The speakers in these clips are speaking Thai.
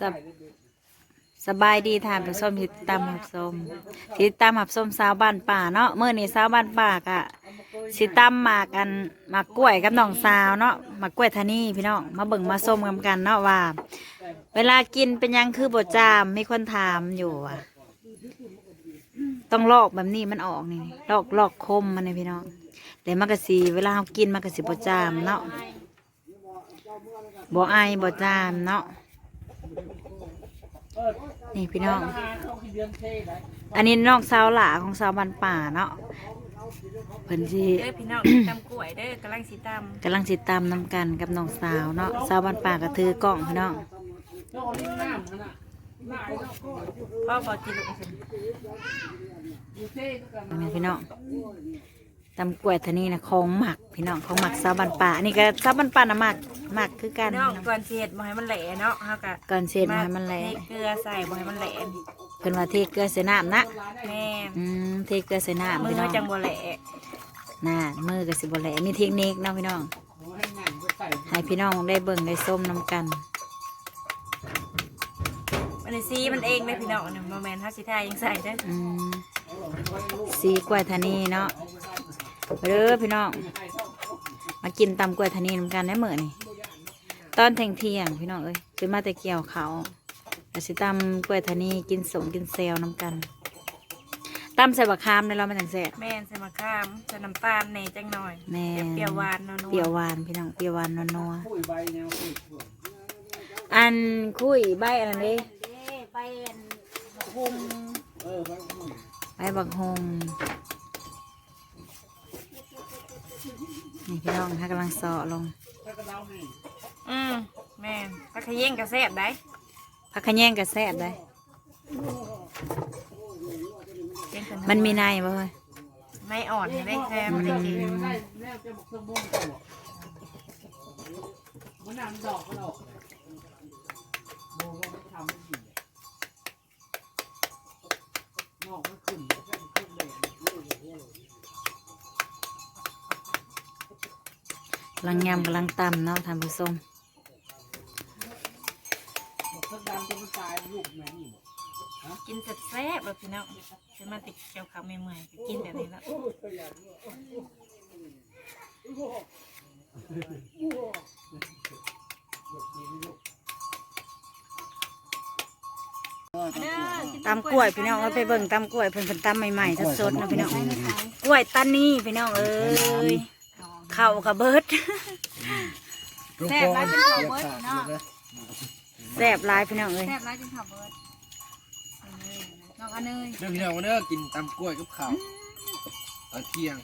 สบสบายดีทานผู้มทิตามหับส้มทิตามหับส้มสาวบ้านป่าเนาะเมื่อนี้สาวบ้านป่ากะสิตำหมากกันหมากกล้วยกับน้องสาวเนาะหมากกล้วยทานี่พี่น้องมาเบิ่งมาส้มกันกันเนาะว่า เวลากินเป็นยังคือบดจามมีคนถามอยู่อะ ต้องลอกแบบนี้มันออกนี่ลอกลอกคมมันนี่พี่น้องแต่มันก็สีเวลาเรากินมันก็สิบดจามเนาะบ่ไอบ่จามเนาะ นี่พี่น้อง อันนี้น้องสาวหลาของสาวบันป่าเนาะเพิ่นสิเด้อพี่น้องตำกล้วยเด้อกำลังสิตกำลังสิตามนำกันกับน้องสาวเนาะสาวบันป่าก็ถือกล้องพี่น้องำพ่อบอกกินลูกสิอันนี้พี่น้อง ตำกล้วยทานี่นะของหมักพี่น้องของหมักสาวบันป่าอันนี้ก็สาวบันป่านะหมักหมักคือกันพี่น้องก่อนเสียดบ่ให้มันแหลเนาะเฮาก็ก่อนเสร็จมาให้มันแหลเทเกลือใส่บ่ให้มันแหลเพิ่นว่าเทเกลือใส่น้ำนะแม่อืมเทเกลือใส่น้ำมือพี่น้องจังบ่แหลน่ามือก็สิบ่แหลมีเทคนิคเนาะพี่น้องให้พี่น้องได้เบิ่งได้ส้มน้ำกันมันได้ซีมันเองเด้อพี่น้องเนี่ยบ่แม่นเฮาสิทายังใส่เด้ออืมสีกล้วยทานีเนาะ เด้อพี่น้อง มากินตำกล้วยทานีนำกันได้เหมือนี่ตอนเที่ยงเที่ยงๆพี่น้องเอ้ยขึ้นมาแต่เกี่ยวเขาแต่สิตำกล้วยทานีกินสมกินเซลน้ำกันตำใส่บักคามในเรามันจังแซ่บแม่นใส่มะขามใส่น้ำตาลแหน่จังหน่อยแม่เปรี้ยวหวานเนาะเปรี้ยวหวานพี่น้องเปรี้ยวหวานนัวๆอันคุยใบอันนั้นเด้ไปหุงใบบักฮง นี่พี่น้องถ้ากำลังเสาะลงอืมแม่นผักขะเย้งก็แซ่บได้ผักขะแยงกับแซ่บได้ เป็นขนมันมีในบ่เฮ้ยไม่อ่อนได้แซ่บจริงกำ ลังยำกำลังตำเนาะท่านผู้ชมกินแซ่บๆเลยพี่น้องจะมาติดเกี่ยวข้าวไม่เมื่อยๆก็กินแบบนี้แล้วตำกล้วยพี่น้องเอาไปเบิ่งตำกล้วยเพิ่นเพิ่นตำใหม่ๆสดๆนะพี่น้องกล้วยตันนี่พี่น้องเอ้ย เข่ากับเบิดแซ่บร้ายเป็นข้าวเบิร์ดเนาะแซ่บหลายพี่น้องเอ้ยแซ่บร้ายเป็นข้าวเบิร์ดน้องอันเนยเรื่องพี่น้องวันนี้ก็กินตำกล้วยกับข้าวตอนเที่ยง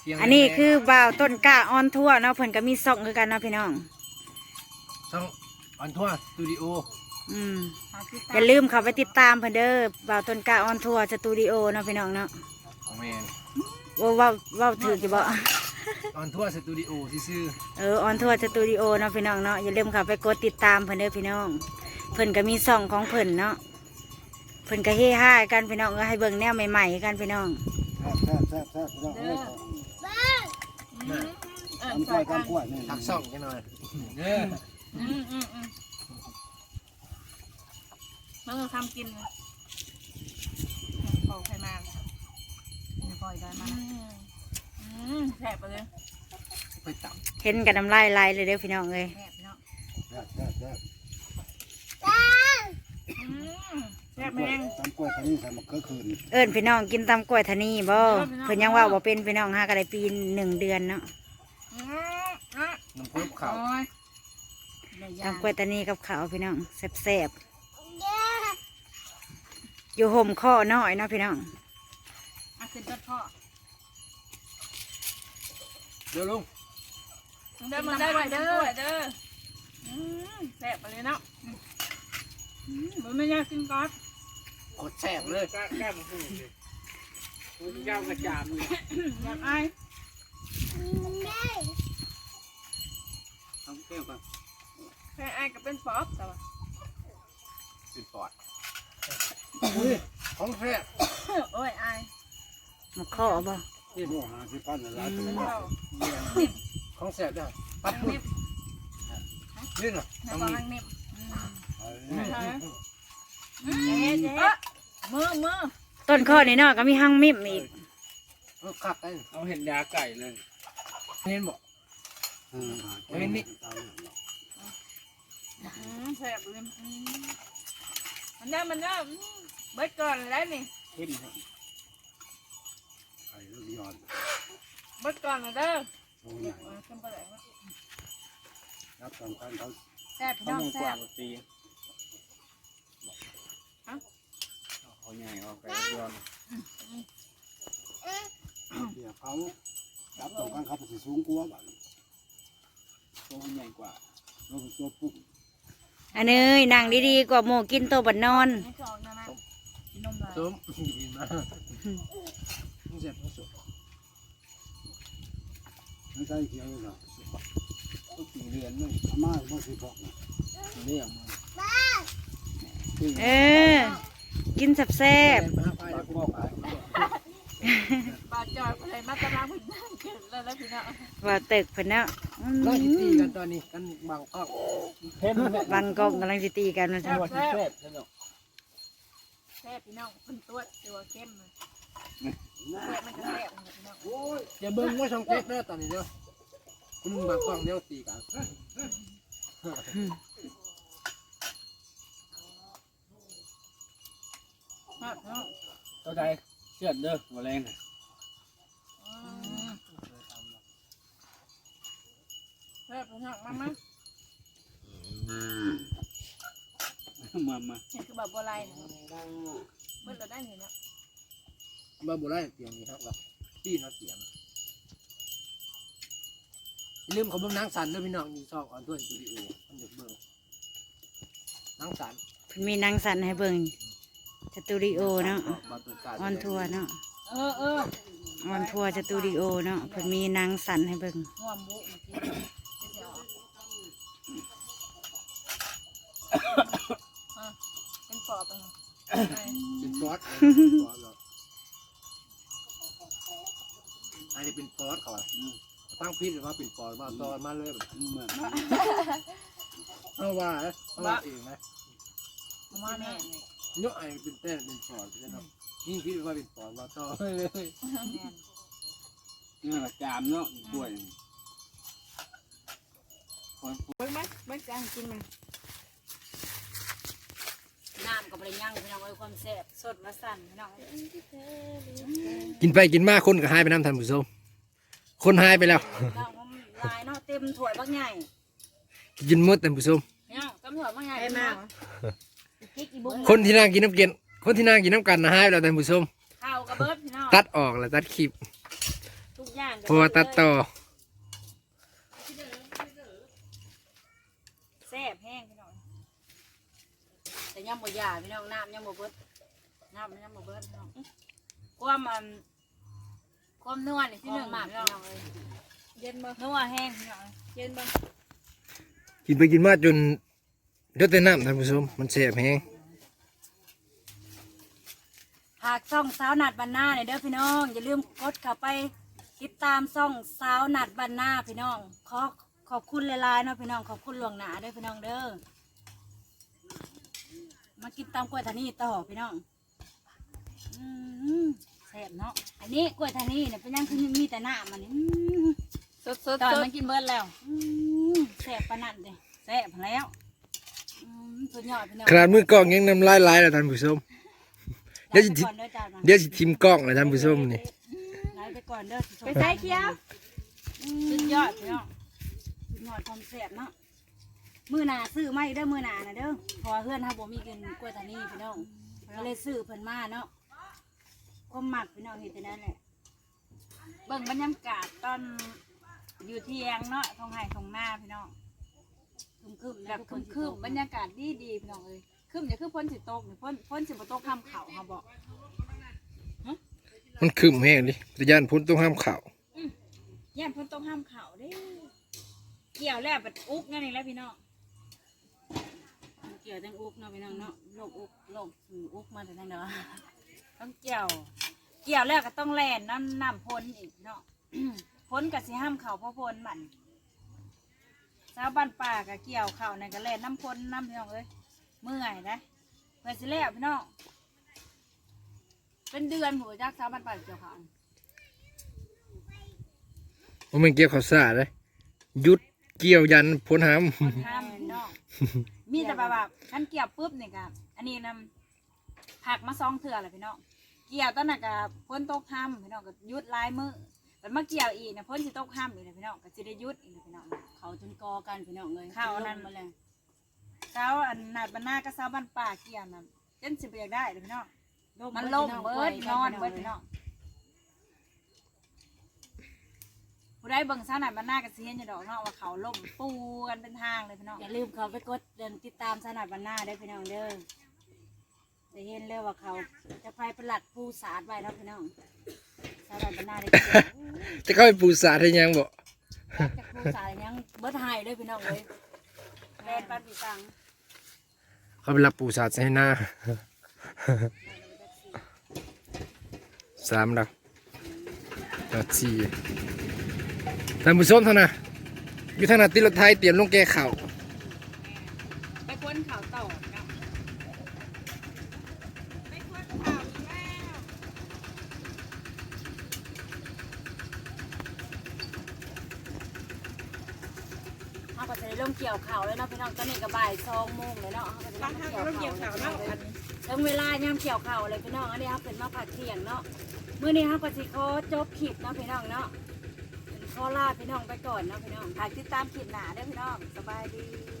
เที่ยงอันนี้คือบ่าวต้นกล้าออนทั่วเนาะเพิ่นก็มีซ่องคือกันเนาะพี่น้องช่องออนทัวร์สตูดิโออืมหาที่อย่าลืมเข้าไปติดตามเพิ่นเด้อบ่าวต้นกล้าออนทัวร์สตูดิโอเนาะพี่น้องเนาะของแมนว่าเว้าเว้าถือกี่บ่ ออนทัวร์สตูดิโอซื่อเออออนทัวร์สตูดิโอเนาะพี่น้องเนาะอย่าลืมเข้าไปกดติดตามเพิ่นเด้อพี่น้อง เพิ่นก็มีซ่องของเพิ่นเนาะเพิ่นก็เฮฮากันพี่น้องก็ให้เบิ่งแนวใหม่ๆกันพี่น้องเด้อๆเออใส่กันทักช่องกันหน่อยเด้ออืมอืมอืมเมื่อทำกินเลยปอกไข่มาปล่อยได้มา อืมแซ่บไปเลยไปต่เห็นกันน้ำลายไหลเลยเด้อพี่น้องเอ้ยแซ่บเนาะอืมแซ่บแม่งตำกล้วยคันนี้ใส่มะเขือคืนเอิ้นพี่น้องกินตำกล้วยทานีบ่เพิ่นยังว่าบ่เป็นพี่น้องหากันได้ปีหนึ่งเดือนเนาะอืมอะำน้ำพุข้าวโอ้ยตำกล้วยทานีกับข้าวพี่น้องแซ่บๆอยู่ห่มข้อน้อยเนาะพี่น้องอะขึ้นต้นพ่อ เดี๋ยวลุงเดินมาได้ด้วยเด้อเด้ออืมแซ่บไปเลยเนาะอืมอืมมันไม่ยากกินก๊อตกดแซ่บเลยอยากไอายทำแก้วก่อนแค่ไอายก็เป็นป๊อปแต่ว่าปิดปอดของแซ่บโอ้ยไอายมาข้อบ่ นี่โมหาสิพันหลายตัวของแซ่บจ้ะปัดปุ๊บนี่เนาะแล้วก็มีหังน็บอืมเฮ็ดเฮ็ดมือมือต้นข้อนี่เนาะก็มีหั่งมิมอีกเออคักไอ้เอาเห็นยาไก่เลยเห็นบอกเห็นนี่แซ่บเลยมันได้มันได้เบิดก่อนแล้วนี่ ขึ้นครับไก่ลูก ยอนเบิดก่อนเลยเด้อตรงไหนขึ้นไปเลยรับสำคัญเขาแซ่บพี่เขาน้องไม่กแซ่ว่าบตีเขาใหญ่ออกไปยอนเดี๋ยวเขารับสำคัญเขาไปสูงกว่าบ้านตัวใหญ่กว่าเราเป็นตัวปุ๊บอันนี้นั่งดีๆกว่าหมูกินตัวบัดนอนไม่ชอบนะนะกินนมลายส้มกินมามึงเจ็บมึงสุด ไม่ใช่เขียวเลยนะก็สี่เดือนนึงอาม่าไม่สิบอกนะเรียกมาเออ กินแซ่บมาไปแล้วก็ไปบาดจอยอะไรมากำลังพึ่งนั่งเกิดแล้วแล้วพี่น้องๆว่าตึกเพิ่นเนาะอืมก็ตีกันตอนนี้กันบางก็เห็นไหมบังกองกำลังสิตีกันนะแซ่จ๊ะบว่าที่แซ่บแซ่บใช่ไหมแซ่บพี่น้องเป็นตัวตัวเข้มเลย แซ่บมันจะแซ่บพี่น้องอย่าเบิ่งว่าช่องเทปเด้อตอนนี้เด้อคุณบางกล้องเดี๋ยวตีกันแซ่บเนาะตัวใดเชือดเด้อหัวแรงแซ่บพี่น้องมามามามานี่คือแบบโบราณเมื่อเราได้เห็นแล้ว มาบุไรเตียงนี้ครับเราตีนเอาเตียงอย่าลืมเขาเบิ่งนางสันเด้อพี่น้องมีช่องออนทัวร์สตูดิโอมันเด็กเบิ่งนางสันเพิ่นมีนางสันให้เบิ่งสตูดิโอเนาะมาเปิดการออนทัวร์เนาะเออเออออนทัวร์สตูดิโอเนาะเพิ่นมีนางสันให้เบิ่งหัวหมูเมื่อกี้เดี๋ยวเป็นปอบอะเป็นฟอสเป็นฟอสแล้วอั นนี้เป็นฟอสเขาอะตั้งพิษหรือว่าเป็นฟอสมาตอนมาเลยแบบเหมือนเอาว่าเอ้ยเอาว่าเองนะมาแม่ยกไอ้เป็นเต้นเป็นฟอสใช่ไหมยิ่งพิษหรือว่าเป็นฟอสมาต่อเลยนี่แหละจามเนาะกล้วยคนเบิ้งไหมเบิ้งจะกินมั นน้ำกับบริย่างพี่น้องเอ้ยความแซ่บสดมาสั่นพี่น้องกินไปกินมาคนก็หายไปน้ำทันผู้ชมคนหายไปแล้ว น้องมันลายเนาะเต็มถ้วยบักใหญ่กินหมดท่านผู้ชมพี่น้องกำถั่วบักใหญ่ไอ้มาพริกอีบุ้งคนที่นั่งกินน้ำเกนคนที่นั่งกินน้ำกันนะหายไปแล้วท่านผู้ชมข้าวกระเบิดพี่น้องตัดออกแล้วตัดคลิปทุกอย่างเพราะว่าตัดต่อ แซ่บแห้งพี่น้องแต่ ย่ำบ่ยาพี่น้องน้ำย่ำบ่เบิดน้ำย่ำบ่เบิดพี่น้องความมันความนัวนี่ที่หนึ่งมากพี่น้องเอ้ยเย็นบ่นัวแห้งพี่น้องเย็นบ่กินไปกินมาจนเดือดแต่น้ำท่านผู้ชมมันแสบแฮงหากซ่องสาวหนัดบันหน้าเนี่ยเด้อพี่น้อง อย่าลืมกดเข้าไป ติดตามซ่องสาวหนัดบันหน้าพี่น้องขอขอบคุณหลายๆเนาะพี่น้องขอบคุณหลวงหนาเด้อพี่น้องเด้อ มากินตามกล้วยทานีต่อพี่น้องอืมแซ่บเนาะ อันนี้กล้วยทานีเนี่ยเป็นยังคือมีแต่หน้ามันนี่อื้อสดสดตอนสดมันกินเบิดแล้วอื้อแซ่บปานนันเลยแซ่บแล้วอืมสุดยอดพี่น้องขนาดมือกล้องยังน้ำลายไหลแล้วท่านผู้ชม เดี๋ยวสิไปก่อนเด้อจ้านะเดี๋ยวสิทิมกล้องแล้วท่านผู้ชมนี่ไล่ไปก่อนเด้อไปใส่เคี้ยว สุดยอดพี่น้องสุดยอดความแซ่บเนาะ มือหนาซื้อมาอีกเด้อมือหนานะเด้อเพอเพื่อนถ้าบ่มีกินกล้วยตานีพี่น้องก็เลยซื้อเพิ่นมาเนาะก็หมักพี่น้องเห็นแต่นั้นแหละเบิ่งบรรยากาศตอนอยู่เที่ยงเนาะทงไห้ทงหน้าพี่น้องคึมๆแบบคึมคืบบรรยากาศดีดีพี่น้องเอ้ยคืมอย่าคือพ้นสิตกนี่พ้นพ้นสิบ่ตกข้ามเขาเขาบอกมันคืมแห้งดิแต่ย่านพ้นต้องห้ามข่าวย่านพ้นตกห้ามเขาเด้เกี่ยวแล้วบัดอุกนั่นเองแหล้วพี่น้องเกี่ยวจังอุกเนาะพี่น้องเนาะโรคอุกโรคหูอุกมาแต่ไหนเนาะต้องเกี่ยว เกี่ยวแล้วก็ต้องแล่นน้ำน้ำพ้นอีกเนาะ พ้นกับสิห้ามเขาเพราะพ้นมันชาวบ้านป่าก็เกี่ยวเขาในนก็แล่นน้ำพ้นน้ำพี่น้องเอ้ยเมื่อยนะเพื่อสิแล้วพี่น้องเป็นเดือนหัวจักสาวบ้านป่าเกี่ยวขาวผมเป็นเกี่ยวข้าวสารเลยหยุดเกี่ยวยันพ้นหามห้ามพี่น้อง มีแต่แบบว่าขั้นเกี่ยวปุ๊บนี่กับอันนี้นำผักมาซองเถื่อเลยพี่น้องเกี่ยวตอนนั้นกับพ้นตกห้ามพี่น้องก็หยุดหลายมือแต่มาเกี่ยวอีกนะพ้นสิตกห้ามอีกนะพี่น้องก็สิได้หยุดอีกนะพี่น้องเขาจนกอกันพี่น้องเลยเข้าอันนั้นมาเลยเช้าอันนาดบรรณาก็เช้าบ้านป่าเกี่ยวนั่นเล่นสิบอยากได้เลยพี่น้องมันล่มเบิดนอนเบิดพี่น้อง ผู้ได้เบิ่งซ่าหนาดบรรณาก็สิเห็นอยู่ดอกเนาะว่าเขาล่มปูกันเป็นทางเลยพี่น้องอย่าลืมเขาไปกดเดินติดตามสนัดวันหน้าได้อพี่น้องเด้อได้เห็นเลยว่าเขาจะไปประหลัดปูสาดไว้เนาะพี่น้องสนัดวันหน้าได้เกี่ยวจะเข้าไปปูสาดให้ยังบ่จากปูสาดยังเบิดหายเลยพี่น้องเลยแลนปันปีตังเขาไปรับปูสาดให้หน้า สามแล้วนา ท่านผู้ชมเท่านะยู่ทานาติรถไทยเตรียมลงแก้ข่าวไปค้นข่าวต่อนะไปค้นข่าวแล้วเขาก็จะได้ลงเกี่ยวข่าวเลยเนาะพี่น้องตอนนี้ก็บ่ายสองโมงเลยเนาะเขาก็จะบางครั้งก็ต้องเกี่ยวข่าวเนาะอันถึงเวลาย่ำเกี่ยวข่าวเลยพี่น้องอันนี้เขาเป็นมาผัดเที่ยงเนาะเมื้อนี้เขาก็สิขอจบคลิปเนาะพี่น้องเนาะ ขอลาพี่น้องไปก่อนเนาะพี่น้องถ่ากติดตามคลิปหนาเด้อพี่น้องสบายดี